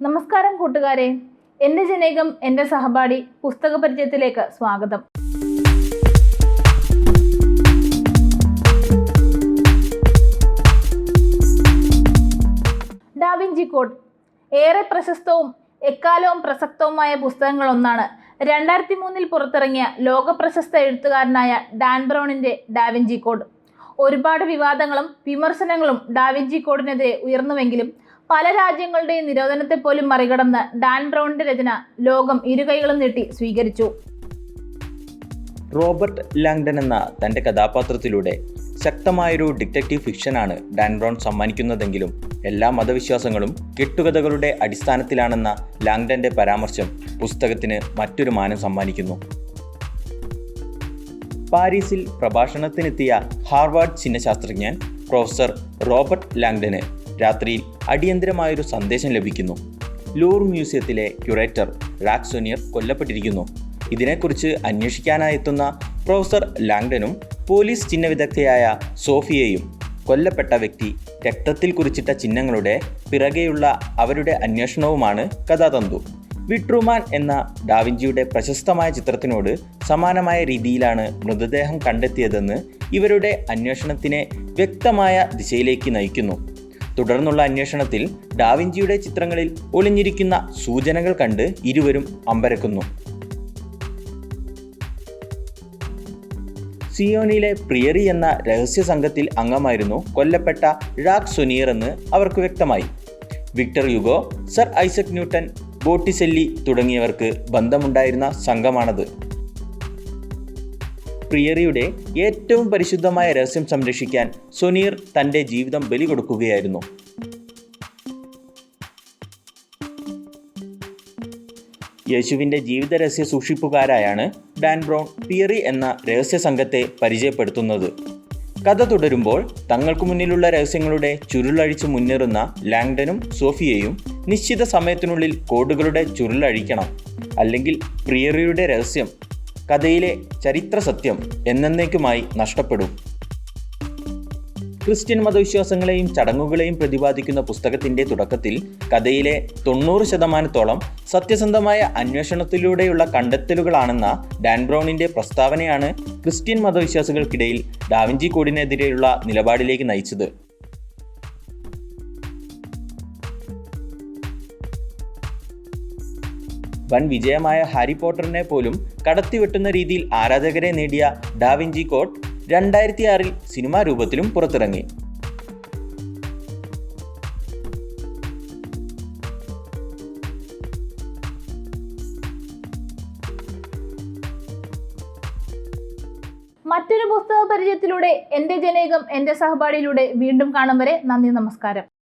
നമസ്കാരം കൂട്ടുകാരെ. എന്റെ ജനേകം എന്റെ സഹപാഠി പുസ്തക പരിചയത്തിലേക്ക് സ്വാഗതം. Da Vinci code. ഏറെ പ്രശസ്തവും എക്കാലവും പ്രസക്തവുമായ പുസ്തകങ്ങളൊന്നാണ് രണ്ടായിരത്തി മൂന്നിൽ പുറത്തിറങ്ങിയ ലോകപ്രശസ്ത എഴുത്തുകാരനായ ഡാൻ ബ്രൗണിന്റെ ഡാവിഞ്ചി കോഡ്. ഒരുപാട് വിവാദങ്ങളും വിമർശനങ്ങളും ഡാവിഞ്ചി കോഡിനെതിരെ ഉയർന്നുവെങ്കിലും പല രാജ്യങ്ങളുടെയും നിരോധനത്തെ പോലും മറികടന്ന് ഡാൻ ബ്രൗണിന്റെ രചന ലോകം ഇരുകൈകളും നീട്ടി സ്വീകരിച്ചു. റോബർട്ട് ലാങ്ഡൻ എന്ന തന്റെ കഥാപാത്രത്തിലൂടെ ശക്തമായൊരു ഡിറ്റക്റ്റീവ് ഫിക്ഷനാണ് ഡാൻ ബ്രൗൺ സമ്മാനിക്കുന്നതെങ്കിലും എല്ലാ മതവിശ്വാസങ്ങളും കെട്ടുകഥകളുടെ അടിസ്ഥാനത്തിലാണെന്ന ലാങ്ഡന്റെ പരാമർശം പുസ്തകത്തിന് മറ്റൊരു മാനം സമ്മാനിക്കുന്നു. പാരീസിൽ പ്രഭാഷണത്തിനെത്തിയ ഹാർവാർഡ് ചിഹ്നശാസ്ത്രജ്ഞൻ പ്രൊഫസർ റോബർട്ട് ലാങ്ഡന് രാത്രിയിൽ അടിയന്തരമായൊരു സന്ദേശം ലഭിക്കുന്നു. ലൂർ മ്യൂസിയത്തിലെ ക്യൂറേറ്റർ റാക്സോനിയർ കൊല്ലപ്പെട്ടിരിക്കുന്നു. ഇതിനെക്കുറിച്ച് അന്വേഷിക്കാനായി എത്തുന്ന പ്രൊഫസർ ലാങ്ഡനും പോലീസ് ചിഹ്നവിദഗ്ധയായ സോഫിയയും കൊല്ലപ്പെട്ട വ്യക്തി രക്തത്തിൽ കുറിച്ചിട്ട ചിഹ്നങ്ങളുടെ പിറകെയുള്ള അവരുടെ അന്വേഷണവുമാണ് കഥാതന്തു. വിട്രുമാൻ എന്ന ഡാവിഞ്ചിയുടെ പ്രശസ്തമായ ചിത്രത്തിനോട് സമാനമായ രീതിയിലാണ് മൃതദേഹം കണ്ടെത്തിയതെന്ന് ഇവരുടെ അന്വേഷണത്തിനെ വ്യക്തമായ ദിശയിലേക്ക് നയിക്കുന്നു. തുടർന്നുള്ള അന്വേഷണത്തിൽ ഡാവിഞ്ചിയുടെ ചിത്രങ്ങളിൽ ഒളിഞ്ഞിരിക്കുന്ന സൂചനകൾ കണ്ട് ഇരുവരും അമ്പരക്കുന്നു. സിയോനിലെ പ്രിയറി എന്ന രഹസ്യ സംഘത്തിൽ അംഗമായിരുന്നു കൊല്ലപ്പെട്ട ഴാക് സുനീർ എന്ന് അവർക്ക് വ്യക്തമായി. Victor Hugo sir Isaac Newton Botticelli തുടങ്ങിയവർക്ക് ബന്ധമുണ്ടായിരുന്ന സംഘമാണത്. പ്രിയറിയുടെ ഏറ്റവും പരിശുദ്ധമായ രഹസ്യം സംരക്ഷിക്കാൻ സുനീർ തന്റെ ജീവിതം ബലി കൊടുക്കുകയായിരുന്നു യേശുവിന്റെ ജീവിത രഹസ്യ സൂക്ഷിപ്പുകാരായാണ് ഡാൻ ബ്രൗൺ പിയറി എന്ന രഹസ്യ സംഘത്തെ പരിചയപ്പെടുത്തുന്നത്. കഥ തുടരുമ്പോൾ തങ്ങൾക്ക് മുന്നിലുള്ള രഹസ്യങ്ങളുടെ ചുരുളഴിച്ച് മുന്നേറുന്ന ലാങ്ഡനും സോഫിയയും നിശ്ചിത സമയത്തിനുള്ളിൽ കോഡുകളുടെ ചുരുളഴിക്കണം. അല്ലെങ്കിൽ പ്രിയറിയുടെ രഹസ്യം കഥയിലെ ചരിത്ര സത്യം എന്നേക്കുമായി നഷ്ടപ്പെടും. ക്രിസ്ത്യൻ മതവിശ്വാസങ്ങളെയും ചടങ്ങുകളെയും പ്രതിപാദിക്കുന്ന പുസ്തകത്തിന്റെ തുടക്കത്തിൽ കഥയിലെ തൊണ്ണൂറ് ശതമാനത്തോളം സത്യസന്ധമായ അന്വേഷണത്തിലൂടെയുള്ള കണ്ടെത്തലുകളാണെന്ന ഡാൻ ബ്രൗണിന്റെ പ്രസ്താവനയാണ് ക്രിസ്ത്യൻ മതവിശ്വാസികൾക്കിടയിൽ ഡാവിഞ്ചി കോഡിനെതിരെയുള്ള നിലപാടിലേക്ക് നയിച്ചത്. വൻ വിജയമായ ഹാരി പോട്ടറിനെ പോലും കടത്തിവെട്ടുന്ന രീതിയിൽ ആരാധകരെ നേടിയ ഡാവിഞ്ചി കോട്ട് രണ്ടായിരത്തി ആറിൽ സിനിമാ രൂപത്തിലും പുറത്തിറങ്ങി. മറ്റൊരു പുസ്തക പരിചയത്തിലൂടെ എന്റെ ജനേകം എന്റെ സഹപാഠിയിലൂടെ വീണ്ടും കാണും വരെ നന്ദി നമസ്കാരം.